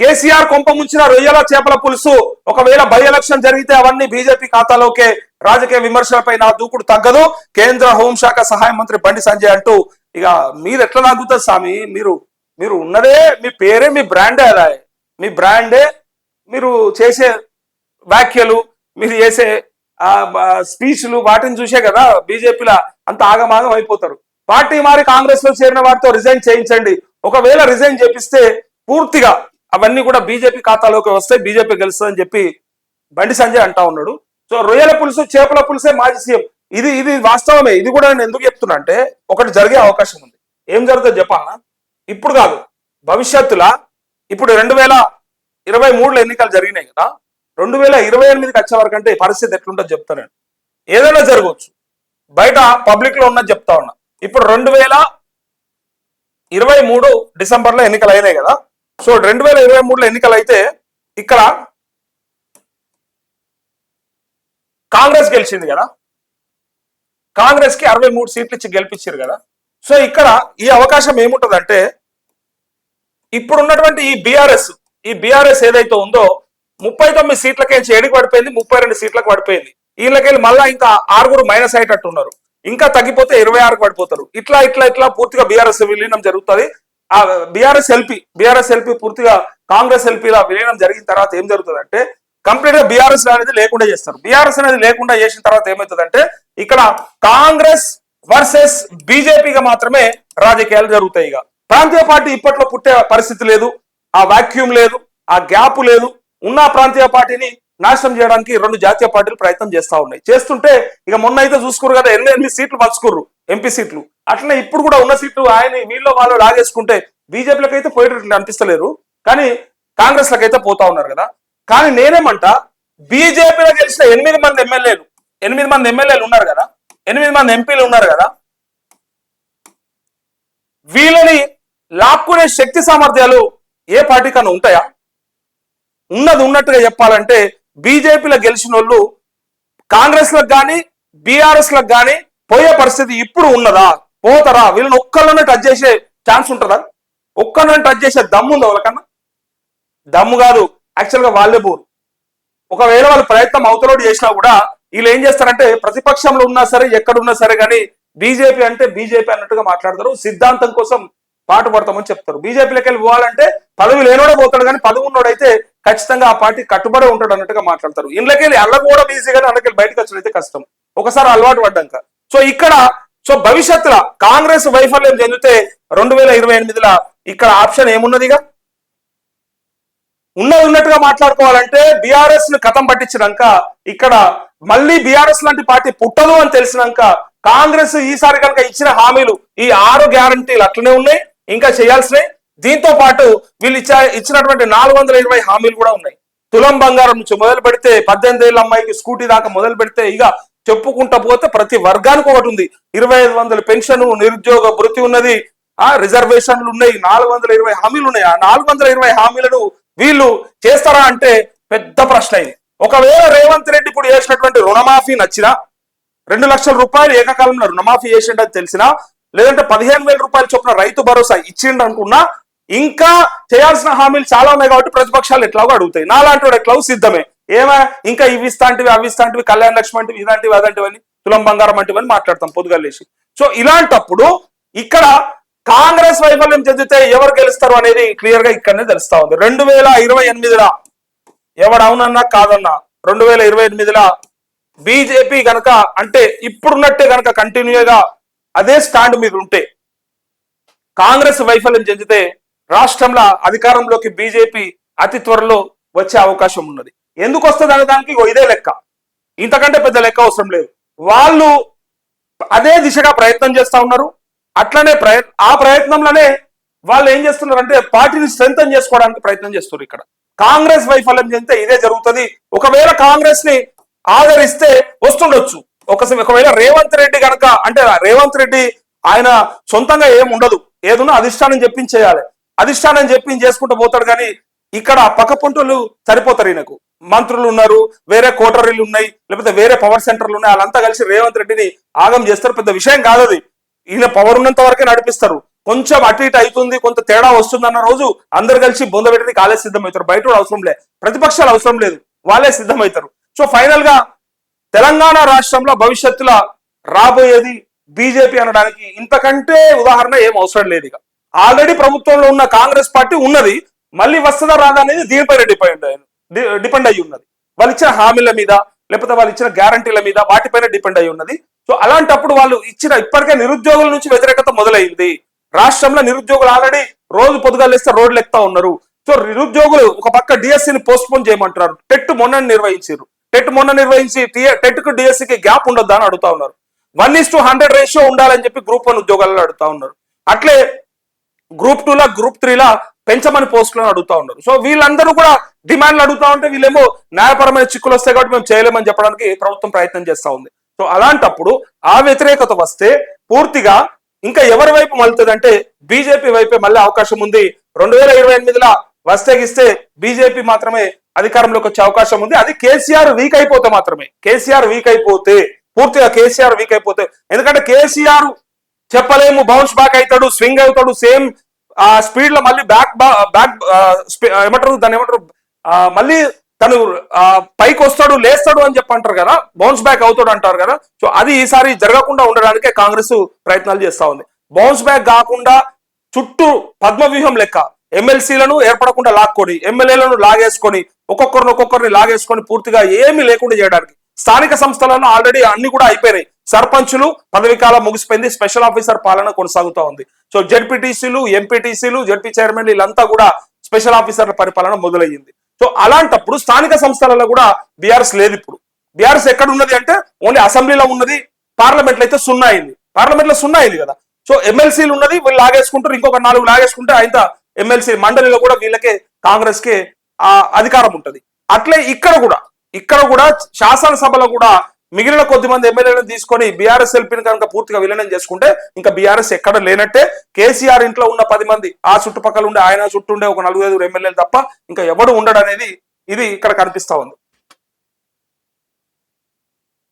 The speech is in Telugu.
కేసీఆర్ కొంప ముంచిన రొయ్యల చేపల పులుసు. ఒకవేళ బై ఎలక్షన్ జరిగితే అవన్నీ బీజేపీ ఖాతాలోకే రాజకీయ విమర్శలపై నా దూకుడు తగ్గదు. కేంద్ర హోంశాఖ సహాయ మంత్రి బండి సంజయ్ అంటూ ఇక మీరు ఎట్లా తగ్గుతుంది స్వామి? మీరు మీరు ఉన్నదే మీ పేరే మీ బ్రాండే అలా. మీ బ్రాండే మీరు చేసే వ్యాఖ్యలు మీరు చేసే స్పీచ్లు వాటిని చూసే కదా బీజేపీలో అంత ఆగమాగం అయిపోతారు. పార్టీ మారి కాంగ్రెస్లో చేరిన వారితో రిజైన్ చేయించండి. ఒకవేళ రిజైన్ చేపిస్తే పూర్తిగా అవన్నీ కూడా బీజేపీ ఖాతాలోకి వస్తే బీజేపీ గెలుస్తుందని చెప్పి బండి సంజయ్ అంటా ఉన్నాడు. సో రొయ్యల పులుసు చేపల పులుసే మాజీ సీఎం. ఇది ఇది వాస్తవమే. ఇది కూడా నేను ఎందుకు చెప్తున్నా అంటే ఒకటి జరిగే అవకాశం ఉంది. ఏం జరుగుతుంది చెప్పాలన్నా ఇప్పుడు కాదు. భవిష్యత్తులో ఇప్పుడు రెండు వేల ఇరవై మూడులో ఎన్నికలు జరిగినాయి కదా. రెండు వేల ఇరవై ఎనిమిదికి వచ్చే వరకు అంటే పరిస్థితి ఎట్లుంటుందో చెప్తా నేను. ఏదైనా జరగవచ్చు. బయట పబ్లిక్లో ఉన్నది చెప్తా ఉన్నా. ఇప్పుడు రెండు వేల ఇరవై మూడు డిసెంబర్లో ఎన్నికలు అయినాయి కదా. సో రెండు వేల ఇరవై మూడులో ఎన్నికలు అయితే ఇక్కడ కాంగ్రెస్ గెలిచింది కదా. కాంగ్రెస్కి అరవై మూడు సీట్లు ఇచ్చి గెలిపించారు కదా. సో ఇక్కడ ఈ అవకాశం ఏముంటదంటే ఇప్పుడు ఉన్నటువంటి ఈ బీఆర్ఎస్ ఈ బీఆర్ఎస్ ఏదైతే ఉందో ముప్పై తొమ్మిది సీట్లకే ఏడికి పడిపోయింది ముప్పై రెండు సీట్లకు పడిపోయింది. వీళ్ళకెళ్ళి మళ్ళా ఇంకా ఆరుగురు మైనస్ అయ్యేటట్టు ఉన్నారు. ఇంకా తగ్గిపోతే ఇరవై ఆరుకు పడిపోతారు. ఇట్లా ఇట్లా ఇట్లా పూర్తిగా బీఆర్ఎస్ విలీనం జరుగుతుంది. ఆ బీఆర్ఎస్ ఎల్పీ బీఆర్ఎస్ ఎల్పీ పూర్తిగా కాంగ్రెస్ ఎల్పీలా విలీనం జరిగిన తర్వాత ఏం జరుగుతుందంటే కంప్లీట్గా బీఆర్ఎస్ అనేది లేకుండా చేస్తారు. బీఆర్ఎస్ అనేది లేకుండా చేసిన తర్వాత ఏమవుతుందంటే ఇక్కడ కాంగ్రెస్ వర్సెస్ బీజేపీగా మాత్రమే రాజకీయాలు జరుగుతాయి ఇక. ప్రాంతీయ పార్టీ ఇప్పట్లో పుట్టే పరిస్థితి లేదు ఆ వాక్యూమ్ లేదు ఆ గ్యాప్ లేదు. ఉన్న ప్రాంతీయ పార్టీని నాశనం చేయడానికి రెండు జాతీయ పార్టీలు ప్రయత్నం చేస్తా ఉన్నాయి. చేస్తుంటే ఇక మొన్న అయితే చూసుకోరు కదా ఎనిమిది ఎనిమిది సీట్లు పంచుకోర్రు ఎంపీ సీట్లు. అట్లనే ఇప్పుడు కూడా ఉన్న సీట్లు ఆయన వీళ్ళు వాళ్ళు లాగేసుకుంటే బీజేపీలకు అయితే పోయేటట్లు అనిపిస్తలేరు. కానీ కాంగ్రెస్ అయితే పోతా ఉన్నారు కదా. కానీ నేనేమంట బీజేపీలో గెలిచిన ఎనిమిది మంది ఎమ్మెల్యేలు ఎనిమిది మంది ఎమ్మెల్యేలు ఉన్నారు కదా. ఎనిమిది మంది ఎంపీలు ఉన్నారు కదా. వీళ్ళని లాక్కునే శక్తి సామర్థ్యాలు ఏ పార్టీకన్నా ఉంటాయా? ఉన్నది ఉన్నట్టుగా చెప్పాలంటే బీజేపీలో గెలిచిన వాళ్ళు కాంగ్రెస్లకు కానీ బీఆర్ఎస్లకు కానీ పోయే పరిస్థితి ఇప్పుడు ఉన్నదా? పోతారా? వీళ్ళని ఒక్కళ్ళనే టచ్ చేసే ఛాన్స్ ఉంటుందా? ఒక్కళ్ళని టచ్ చేసే దమ్ము ఉందా వాళ్ళకన్నా? దమ్ము కాదు యాక్చువల్గా వాళ్ళే పోరు ఒకవేళ వాళ్ళు ప్రయత్నం అవతలోడు చేసినా కూడా వీళ్ళు ఏం చేస్తారంటే ప్రతిపక్షంలో ఉన్నా సరే ఎక్కడున్నా సరే కానీ బీజేపీ అంటే బీజేపీ అన్నట్టుగా మాట్లాడతారు. సిద్ధాంతం కోసం పాటు పడతామని చెప్తారు. బీజేపీలోకి వెళ్ళి పోవాలంటే పదవి లేనోడే పోతాడు కానీ పదవి ఉన్నోడైతే ఖచ్చితంగా ఆ పార్టీ కట్టుబడి ఉంటాడు అన్నట్టుగా మాట్లాడతారు. ఇళ్ళకి వెళ్ళి అల్లకపోవడం కానీ అల్లకెళ్ళి బయటకు వచ్చడం అయితే కష్టం. ఒకసారి అలవాటు పడ్డాక. సో ఇక్కడ సో భవిష్యత్తులో కాంగ్రెస్ వైఫల్యం చెందితే రెండు వేల ఇరవై ఎనిమిదిలో ఇక్కడ ఆప్షన్ ఏమున్నదిగా? ఉన్నది ఉన్నట్టుగా మాట్లాడుకోవాలంటే బీఆర్ఎస్ను కథం పట్టించినాక ఇక్కడ మళ్ళీ బీఆర్ఎస్ లాంటి పార్టీ పుట్టదు అని తెలిసినాక కాంగ్రెస్ ఈసారి కనుక ఇచ్చిన హామీలు ఈ ఆరు గ్యారంటీలు అట్లనే ఉన్నాయి ఇంకా చేయాల్సినవి. దీంతో పాటు వీళ్ళు ఇచ్చా ఇచ్చినటువంటి నాలుగు వందల ఇరవై హామీలు కూడా ఉన్నాయి. తులం బంగారం నుంచి మొదలు పెడితే పద్దెనిమిది ఏళ్ళ అమ్మాయికి స్కూటీ దాకా మొదలు పెడితే ఇక చెప్పుకుంటా పోతే ప్రతి వర్గానికి ఒకటి ఉంది. ఇరవై ఐదు వందల పెన్షన్ నిరుద్యోగ మృతి ఉన్నది. ఆ రిజర్వేషన్లు ఉన్నాయి. నాలుగు వందల ఇరవై హామీలు ఉన్నాయి. ఆ నాలుగు వందల ఇరవై హామీలను వీళ్ళు చేస్తారా అంటే పెద్ద ప్రశ్న ఇది. ఒకవేళ రేవంత్ రెడ్డి ఇప్పుడు చేసినటువంటి రుణమాఫీ నచ్చినా రెండు లక్షల రూపాయలు ఏకకాలంలో రుణమాఫీ చేసిండని తెలిసినా లేదంటే పదిహేను వేల రూపాయల చొప్పున రైతు భరోసా ఇచ్చిండు అనుకున్నా ఇంకా చేయాల్సిన హామీలు చాలా ఉన్నాయి కాబట్టి ప్రతిపక్షాలు ఎట్లాగో అడుగుతాయి. నాలాంటి వాడు ఎట్లాగో సిద్ధమే. ఏమా? ఇంకా ఇవి ఇస్తాంటివి అవి ఇస్తాంటివి కళ్యాణ లక్ష్మి అంటివి ఇలాంటివి అదంటివని తులం బంగారం అంటివని అని మాట్లాడతాం పొద్దుగలేసి సో ఇలాంటప్పుడు ఇక్కడ కాంగ్రెస్ వైఫల్యం చెందితే ఎవరు గెలుస్తారు అనేది క్లియర్గా ఇక్కడనే తెలుస్తా ఉంది. రెండు వేల ఇరవై ఎనిమిదిలో ఎవడు అవునన్నా కాదన్నా రెండు వేల ఇరవై ఎనిమిదిలా బీజేపీ గనక అంటే ఇప్పుడున్నట్టే గనక కంటిన్యూగా అదే స్టాండ్ మీద ఉంటే కాంగ్రెస్ వైఫల్యం చెందితే రాష్ట్రంలో అధికారంలోకి బీజేపీ అతి త్వరలో వచ్చే అవకాశం ఉన్నది. ఎందుకు వస్తుంది అనే దానికి ఇదే లెక్క. ఇంతకంటే పెద్ద లెక్క అవసరం లేదు. వాళ్ళు అదే దిశగా ప్రయత్నం చేస్తా ఉన్నారు. అట్లనే ప్రయ ఆ ప్రయత్నంలోనే వాళ్ళు ఏం చేస్తున్నారు అంటే పార్టీని స్ట్రెంగ్ చేసుకోవడానికి ప్రయత్నం చేస్తున్నారు ఇక్కడ. కాంగ్రెస్ వైఫల్యం చెందితే ఇదే జరుగుతుంది. ఒకవేళ కాంగ్రెస్ని ఆదరిస్తే వస్తుండొచ్చు. ఒకసారి ఒకవేళ రేవంత్ రెడ్డి గనక అంటే రేవంత్ రెడ్డి ఆయన సొంతంగా ఏం ఉండదు ఏదన్నా అధిష్టానం చెప్పించేయాలి. అధిష్టానం చెప్పి చేసుకుంటూ పోతాడు కానీ ఇక్కడ పక్క పొంటలు సరిపోతారు ఈయనకు. మంత్రులు ఉన్నారు వేరే కోటరీలు ఉన్నాయి లేకపోతే వేరే పవర్ సెంటర్లు ఉన్నాయి వాళ్ళంతా కలిసి రేవంత్ రెడ్డిని ఆగం చేస్తారు. పెద్ద విషయం కాదు అది. ఈయన పవర్ ఉన్నంత వరకే నడిపిస్తారు. కొంచెం అటు ఇటు అవుతుంది కొంత తేడా వస్తుంది అన్న రోజు అందరు కలిసి బొందబెట్టి కాలే సిద్ధమవుతారు. బయట కూడా అవసరం లేదు ప్రతిపక్షాలు అవసరం లేదు. వాళ్ళే సిద్ధమవుతారు. సో ఫైనల్గా తెలంగాణ రాష్ట్రంలో భవిష్యత్తులో రాబోయేది బీజేపీ అనడానికి ఇంతకంటే ఉదాహరణ ఏం అవసరం లేదు ఇక. ఆల్రెడీ ప్రభుత్వంలో ఉన్న కాంగ్రెస్ పార్టీ ఉన్నది. మళ్ళీ వస్తుందా రాదా అనేది దీనిపై డిపెండ్ అయి డిపెండ్ అయి ఉన్నది. వాళ్ళు ఇచ్చిన హామీల మీద లేకపోతే వాళ్ళు ఇచ్చిన గ్యారంటీల మీద వాటిపైన డిపెండ్ అయి ఉన్నది. సో అలాంటప్పుడు వాళ్ళు ఇచ్చిన ఇప్పటికే నిరుద్యోగుల నుంచి వ్యతిరేకత మొదలైంది. రాష్ట్రంలో నిరుద్యోగులు ఆల్రెడీ రోజు పొదుగాలేస్తే రోడ్లు ఎక్కుతా ఉన్నారు. సో నిరుద్యోగులు ఒక పక్క డిఎస్సి ని చేయమంటున్నారు. టెట్ మొన్న నిర్వహించారు. టెట్ మొన్న నిర్వహించి టెట్కు డిఎస్సి కి గ్యాప్ ఉండొద్దా అని అడుగుతా ఉన్నారు. One is two hundred ratio ఉండాలని చెప్పి గ్రూప్ వన్ ఉద్యోగాలలో అడుగుతా ఉన్నారు. అట్లే గ్రూప్ టూలా గ్రూప్ త్రీలా పెంచమని పోస్టులను అడుగుతా ఉన్నారు. సో వీళ్ళందరూ కూడా డిమాండ్లు అడుగుతా ఉంటే వీళ్ళేమో న్యాయపరమైన చిక్కులు వస్తాయి కాబట్టి మేము చేయలేమని చెప్పడానికి ప్రభుత్వం ప్రయత్నం చేస్తా ఉంది. సో అలాంటప్పుడు ఆ వ్యతిరేకత వస్తే పూర్తిగా ఇంకా ఎవరి వైపు మలుతుంది అంటే బీజేపీ వైపే మళ్ళీ అవకాశం ఉంది. రెండు వేల ఇరవై ఎనిమిదిలో వస్తగిస్తే బీజేపీ మాత్రమే అధికారంలోకి వచ్చే అవకాశం ఉంది. అది కేసీఆర్ వీక్ అయిపోతే మాత్రమే. కేసీఆర్ వీక్ అయిపోతే పూర్తిగా కేసీఆర్ వీక్ అయిపోతే ఎందుకంటే కేసీఆర్ చెప్పలేము బౌన్స్ బ్యాక్ అవుతాడు స్వింగ్ అవుతాడు సేమ్ ఆ స్పీడ్లో మళ్ళీ బ్యాక్ బ్యాక్ ఏమంటారు దాన్ని ఏమంటారు మళ్ళీ తను ఆ, పైకి వస్తాడు లేస్తాడు అని చెప్పి అంటారు కదా బౌన్స్ బ్యాక్ అవుతాడు అంటారు కదా సో అది ఈసారి జరగకుండా ఉండడానికే కాంగ్రెస్ ప్రయత్నాలు చేస్తా ఉంది. బౌన్స్ బ్యాక్ కాకుండా చుట్టూ పద్మవ్యూహం లెక్క ఎమ్మెల్సీలను ఏర్పడకుండా లాక్కొని ఎమ్మెల్యేలను లాగేసుకొని ఒక్కొక్కరిని ఒక్కొక్కరిని లాగేసుకొని పూర్తిగా ఏమీ లేకుండా చేయడానికి స్థానిక సంస్థలను ఆల్రెడీ అన్ని కూడా అయిపోయినాయి. సర్పంచులు పదవికాలం ముగిసిపోయింది. స్పెషల్ ఆఫీసర్ పాలన కొనసాగుతూ ఉంది. సో జడ్పీటీసీలు ఎంపీటీసీలు జడ్పీ చైర్మన్ వీళ్ళంతా కూడా స్పెషల్ ఆఫీసర్ల పరిపాలన మొదలయ్యింది. సో అలాంటప్పుడు స్థానిక సంస్థలలో కూడా బీఆర్ఎస్ లేదు ఇప్పుడు. బీఆర్ఎస్ ఎక్కడ ఉన్నది అంటే ఓన్లీ అసెంబ్లీలో ఉన్నది పార్లమెంట్లో అయితే సున్నా అయింది. పార్లమెంట్లో సున్నా అయింది కదా. సో ఎమ్మెల్సీలు ఉన్నది వీళ్ళు లాగేసుకుంటారు ఇంకొక నాలుగు లాగేసుకుంటే ఆయన ఎమ్మెల్సీ మండలిలో కూడా వీళ్ళకే కాంగ్రెస్కి ఆ అధికారం ఉంటది. అట్లే ఇక్కడ కూడా ఇక్కడ కూడా శాసనసభలో కూడా మిగిలిన కొద్ది మంది ఎమ్మెల్యేలను తీసుకొని బీఆర్ఎస్ ఎల్పీని కనుక పూర్తిగా విలీనం చేసుకుంటే ఇంకా బీఆర్ఎస్ ఎక్కడ లేనట్టే. కేసీఆర్ ఇంట్లో ఉన్న పది మంది ఆ చుట్టుపక్కల ఉండే ఆయన చుట్టూ ఉండే ఒక నలుగురు ఐదుగురు ఎమ్మెల్యేలు తప్ప ఇంకా ఎవడు ఉండడు అనేది ఇది ఇక్కడ కనిపిస్తా ఉంది.